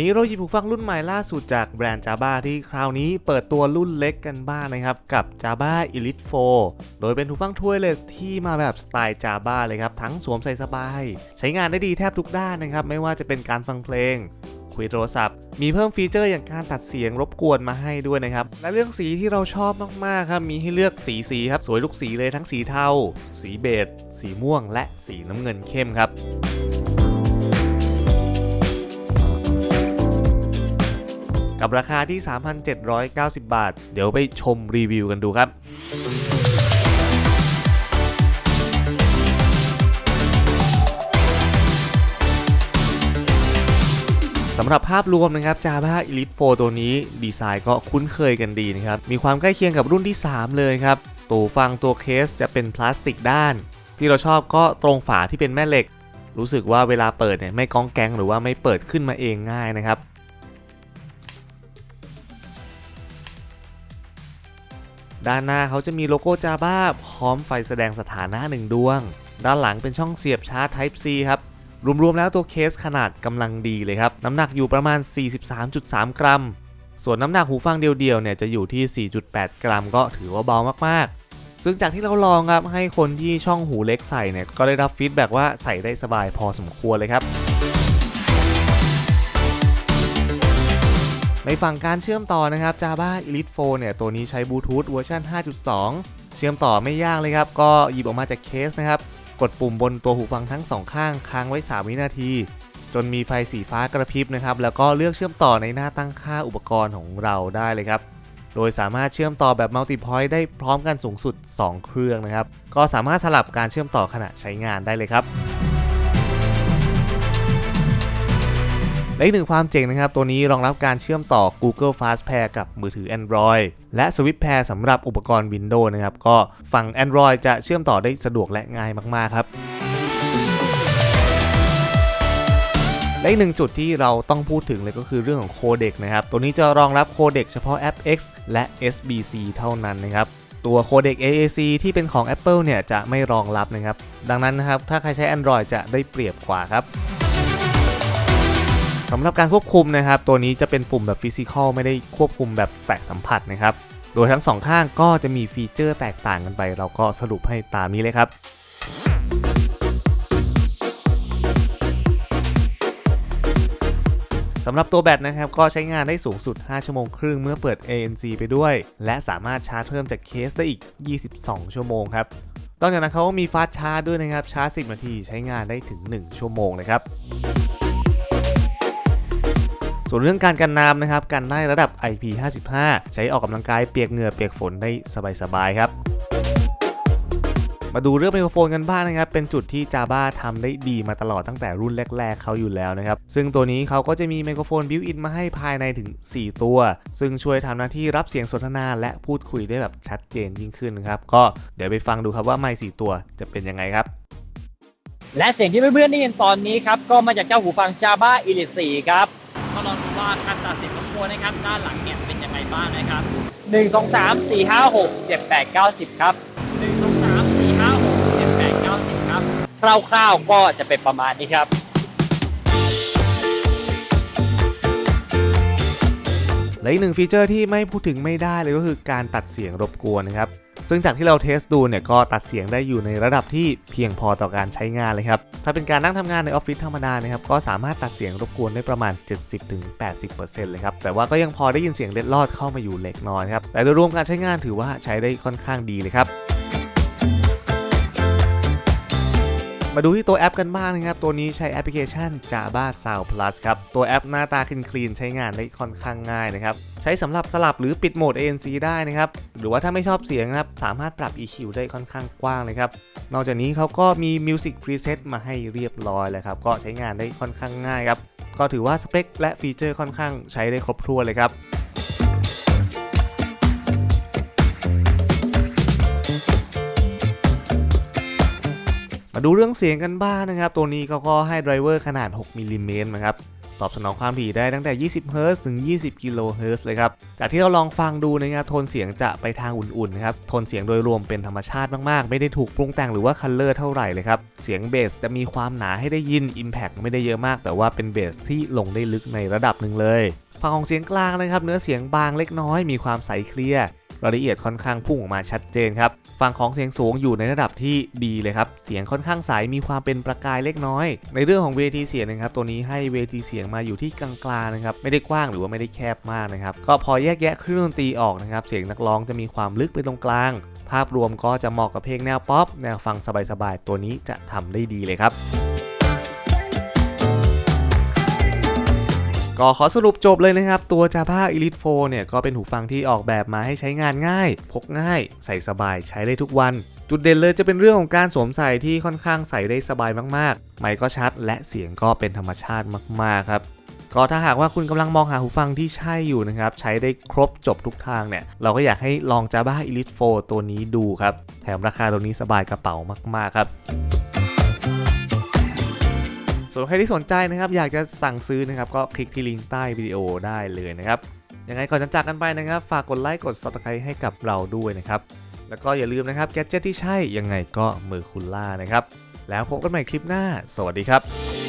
นี้เราหยิบหูฟังรุ่นใหม่ล่าสุดจากแบรนด์ Java ที่คราวนี้เปิดตัวรุ่นเล็กกันบ้างนะครับ กับ Java Elite 4 โดยเป็นหูฟัง Twireless ที่มาแบบสไตล์ Java เลยครับ ทั้งสวมใส่สบาย ใช้งานได้ดีแทบทุกด้านนะครับ ไม่ว่าจะเป็นการฟังเพลง คุยโทรศัพท์ มีเพิ่มฟีเจอร์อย่างการตัดเสียงรบกวนมาให้ด้วยนะครับ และเรื่องสีที่เราชอบมากๆครับมีให้เลือกสีสีครับสวยทุกสีเลยทั้งสีเทาสีเบจสีม่วง และสีน้ำเงินเข้มครับ กับราคาที่ 3,790 บาท เดี๋ยวไปชมรีวิวกันดูครับสำหรับภาพรวมนะครับ Java Elite 4 ตัวนี้ดีไซน์ก็คุ้นเคยกันดีนะครับ มีความใกล้เคียงกับรุ่นที่ 3 เลยครับตัวฟังตัวเคสจะเป็นพลาสติกด้าน ที่เราชอบก็ตรงฝาที่เป็นแม่เหล็ก รู้สึกว่าเวลาเปิดเนี่ยไม่ก้องแกงหรือว่าไม่เปิดขึ้นมาเองง่ายนะครับ ด้านหน้าเขาจะมีโลโก้ Java พร้อมไฟแสดงสถานะหนึ่งดวง ด้านหลังเป็นช่องเสียบชาร์จ Type C ครับรวมๆแล้วตัวเคสขนาดกำลังดีเลยครับ น้ำหนักอยู่ประมาณ 43.3 กรัม ส่วนน้ำหนักหูฟังเดียวๆเนี่ยจะอยู่ที่ 4.8 กรัม ก็ถือว่าเบามากๆ ซึ่งจากที่เราลองครับให้คนที่ช่องหูเล็กใส่เนี่ยก็ได้รับฟีดแบ็ว่าใส่ได้สบายพอสมควรเลยครับ ในฝั่งการเชื่อมต่อนะครับ Java Elite 4เนี่ยตัวนี้ใช้บลูทูธเวอร์ชัน5.2 เชื่อมต่อไม่ยากเลยครับ ก็หยิบออกมาจากเคสนะครับ กดปุ่มบนตัวหูฟังทั้งสองข้างค้างไว้ 3 วินาที จนมีไฟสีฟ้ากระพริบนะครับ แล้วก็เลือกเชื่อมต่อในหน้าตั้งค่าอุปกรณ์ของเราได้เลยครับโดยสามารถเชื่อมต่อแบบ Multi Point ได้พร้อมกันสูงสุด 2 เครื่องนะครับ ก็สามารถสลับการเชื่อมต่อขณะใช้งานได้เลยครับ และอีกหนึ่งความเจ๋งนะครับ ตัวนี้รองรับการเชื่อมต่อ Google Fast Pair กับมือถือ Android และ Swift Pair สำหรับอุปกรณ์ Windows นะครับ ก็ฝั่ง Android จะเชื่อมต่อได้สะดวกและง่ายมาก ๆ ครับและอีกหนึ่งจุดที่เราต้องพูดถึงเลยก็คือเรื่องของโคเด็กนะครับ ตัวนี้จะรองรับโคเด็กเฉพาะแอป X และ SBC เท่านั้นนะครับ ตัวโคเด็ก AAC ที่เป็นของ Apple เนี่ยจะไม่รองรับนะครับ ดังนั้นนะครับ ถ้าใครใช้ Android จะได้เปรียบกว่าครับ สำหรับการควบคุมนะครับ ตัวนี้จะเป็นปุ่มแบบฟิสิกอลไม่ได้ควบคุมแบบแตะสัมผัสนะครับ โดยทั้งสองข้างก็จะมีฟีเจอร์แตกต่างกันไป เราก็สรุปให้ตามนี้เลยครับสำหรับตัวแบตนะครับ ก็ใช้งานได้สูงสุด 5 ชั่วโมงครึ่งเมื่อเปิด ANC ไปด้วย และสามารถชาร์จเพิ่มจากเคสได้อีก 22 ชั่วโมงครับนอกจากนั้นเขาก็มีฟาสชาร์จด้วยนะครับ ชาร์จ 10 นาทีใช้งานได้ถึง 1 ชั่วโมงเลยครับ ส่วนเรื่องการกันน้ำนะครับกันได้ระดับ IP55 ใช้ออกกำลังกายเปียกเหงื่อเปียกฝนได้สบายๆครับมาดูเรื่องไมโครโฟนกันบ้างนะครับ เป็นจุดที่ Java ทำได้ดีมาตลอดตั้งแต่รุ่นแรก ๆ เขาอยู่แล้วนะครับ ซึ่งตัวนี้เขาก็จะมีไมโครโฟนบิวอินมาให้ภายในถึง 4 ตัว ซึ่งช่วยทำหน้าที่รับเสียงสนทนาและพูดคุยได้แบบชัดเจนยิ่งขึ้นนครับ ก็เดี๋ยวไปฟังดูครับว่าไมค์4ตัวจะเป็นยังไงครับ และเสียงที่เพื่อนๆได้ยินตอนนี้ครับ ก็มาจากเจ้าหูฟัง Java Elite 4 ครับ ก็ลองดูว่าการตัดเสียงรบกวนนะครับ ด้านหลังเนี่ยเป็นยังไงบ้างนะครับ1 2 3 4 5 6 7 8 9 10ครับ1 2 3 4 5 6 7 8 9 10ครับคร่าวๆก็จะเป็นประมาณนี้ครับและอีกหนึ่งฟีเจอร์ที่ไม่พูดถึงไม่ได้เลยก็คือการตัดเสียงรบกวนนะครับ ซึ่งจากที่เราเทสดูเนี่ยก็ตัดเสียงได้อยู่ในระดับที่เพียงพอต่อการใช้งานเลยครับ ถ้าเป็นการนั่งทำงานในออฟฟิศธรรมดานะครับก็สามารถตัดเสียงรบกวนได้ประมาณ 70-80%เลยครับ แต่ว่าก็ยังพอได้ยินเสียงเล็ดลอดเข้ามาอยู่เล็กน้อยครับ แต่โดยรวมการใช้งานถือว่าใช้ได้ค่อนข้างดีเลยครับ มาดูที่ตัวแอปกันบ้างนะครับ ตัวนี้ใช้แอปพลิเคชัน Java Sound Plus ครับ ตัวแอปหน้าตาคลีนๆใช้งานได้ค่อนข้างง่ายนะครับ ใช้สำหรับสลับหรือปิดโหมด ANC ได้นะครับ หรือว่าถ้าไม่ชอบเสียงนะครับ สามารถปรับ EQ ได้ค่อนข้างกว้างเลยครับ นอกจากนี้เขาก็มี Music Preset มาให้เรียบร้อยแล้วครับ ก็ใช้งานได้ค่อนข้างง่ายครับ ก็ถือว่าสเปคและฟีเจอร์ค่อนข้างใช้ได้ครบถ้วนเลยครับ มาดูเรื่องเสียงกันบ้างนะครับ ตัวนี้เขาก็ให้ไดรเวอร์ขนาด 6มิลลิเมตรนะครับ ตอบสนองความถี่ได้ตั้งแต่ 20 เฮิร์ตซ์ถึง 20 กิโลเฮิร์ตซ์เลยครับ จากที่เราลองฟังดูนะครับ โทนเสียงจะไปทางอุ่นๆนะครับ โทนเสียงโดยรวมเป็นธรรมชาติมากๆ ไม่ได้ถูกปรุงแต่งหรือว่าคัลเลอร์เท่าไหร่เลยครับ เสียงเบสจะมีความหนาให้ได้ยิน Impact ไม่ได้เยอะมาก แต่ว่าเป็นเบสที่ลงได้ลึกในระดับหนึ่งเลยฝั่งของเสียงกลางนะครับ เนื้อเสียงบางเล็กน้อยมีความใสเคลียร์ รายละเอียดค่อนข้างพุ่งออกมาชัดเจนครับฝั่งของเสียงสูงอยู่ในระดับที่ดีเลยครับเสียงค่อนข้างใสมีความเป็นประกายเล็กน้อย ในเรื่องของเวทีเสียงนะครับตัวนี้ให้เวทีเสียงมาอยู่ที่กลางๆนะครับไม่ได้กว้างหรือว่าไม่ได้แคบมากนะครับก็พอแยกแยะเครื่องดนตรีออกนะครับเสียงนักร้องจะมีความลึกไปตรงกลาง ภาพรวมก็จะเหมาะกับเพลงแนวป๊อปแนวฟังสบายๆตัวนี้จะทำได้ดีเลยครับ ก็ขอสรุปจบเลยนะครับ ตัว Java Elite 4 เนี่ย ก็เป็นหูฟังที่ออกแบบมาให้ใช้งานง่าย พกง่าย ใส่สบายใช้ได้ทุกวัน จุดเด่นเลยจะเป็นเรื่องของการสวมใส่ที่ค่อนข้างใส่ได้สบายมากๆ ไมค์ก็ชัด และเสียงก็เป็นธรรมชาติมากๆครับก็ถ้าหากว่าคุณกำลังมองหาหูฟังที่ใช่อยู่นะครับ ใช้ได้ครบจบทุกทางเนี่ย เราก็อยากให้ลอง Java Elite 4 ตัวนี้ดูครับ แถมราคาตัวนี้สบายกระเป๋ามาก ๆ ครับ ส่วนใครที่สนใจนะครับอยากจะสั่งซื้อนะครับก็คลิกที่ลิงก์ใต้วิดีโอได้เลยนะครับยังไงก่อนจะจากกันไปนะครับ ฝากกดไลค์กด subscribe ให้กับเราด้วยนะครับแล้วก็อย่าลืมนะครับแกดเจ็ตที่ใช่ยังไงก็มือคุณล่านะครับแล้วพบกันใหม่คลิปหน้า สวัสดีครับ